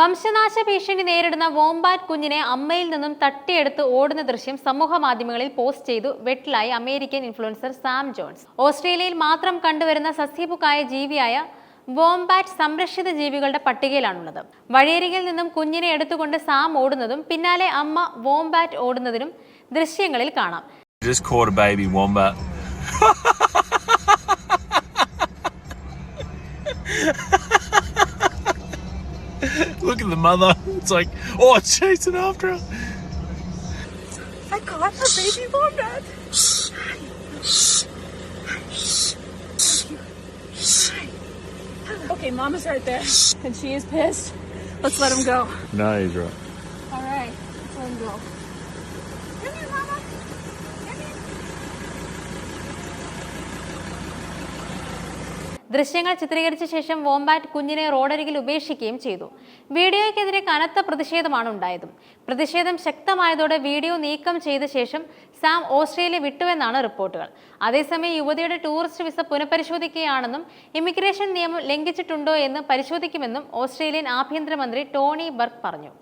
വംശനാശ ഭീഷണി നേരിടുന്ന വോംബാറ്റ് കുഞ്ഞിനെ അമ്മയിൽ നിന്നും തട്ടിയെടുത്ത് ഓടുന്ന ദൃശ്യം സമൂഹ മാധ്യമങ്ങളിൽ പോസ്റ്റ് ചെയ്തു. വെട്ടിലായി അമേരിക്കൻ ഇൻഫ്ലുവൻസർ സാം ജോൺസ്. ഓസ്ട്രേലിയയിൽ മാത്രം കണ്ടുവരുന്ന സസ്യഭുക്കായ ജീവിയായ വോംബാറ്റ് സംരക്ഷിത ജീവികളുടെ പട്ടികയിലാണുള്ളത്. വഴിയരികിൽ നിന്നും കുഞ്ഞിനെ എടുത്തുകൊണ്ട് സാം ഓടുന്നതും പിന്നാലെ അമ്മ വോംബാറ്റ് ഓടുന്നതിനും ദൃശ്യങ്ങളിൽ കാണാം. Look at the mother. It's like, oh, it's chasing after her. I caught a baby wombat. Okay, Mama's right there, and she is pissed. Let's let him go. No, he's right. All right, let's let him go. Come here, Mama. ദൃശ്യങ്ങൾ ചിത്രീകരിച്ച ശേഷം വോംബാറ്റ് കുഞ്ഞിനെ റോഡരികിൽ ഉപേക്ഷിക്കുകയും ചെയ്തു. വീഡിയോയ്ക്കെതിരെ കനത്ത പ്രതിഷേധമാണ് ഉണ്ടായത്. പ്രതിഷേധം ശക്തമായതോടെ വീഡിയോ നീക്കം ചെയ്ത ശേഷം സാം ഓസ്ട്രേലിയ വിട്ടുവെന്നാണ് റിപ്പോർട്ടുകൾ. അതേസമയം യുവതിയുടെ ടൂറിസ്റ്റ് വിസ പുനഃപരിശോധിക്കുകയാണെന്നും ഇമിഗ്രേഷൻ നിയമം ലംഘിച്ചിട്ടുണ്ടോ എന്ന് പരിശോധിക്കുമെന്നും ഓസ്ട്രേലിയൻ ആഭ്യന്തരമന്ത്രി ടോണി ബർക്ക് പറഞ്ഞു.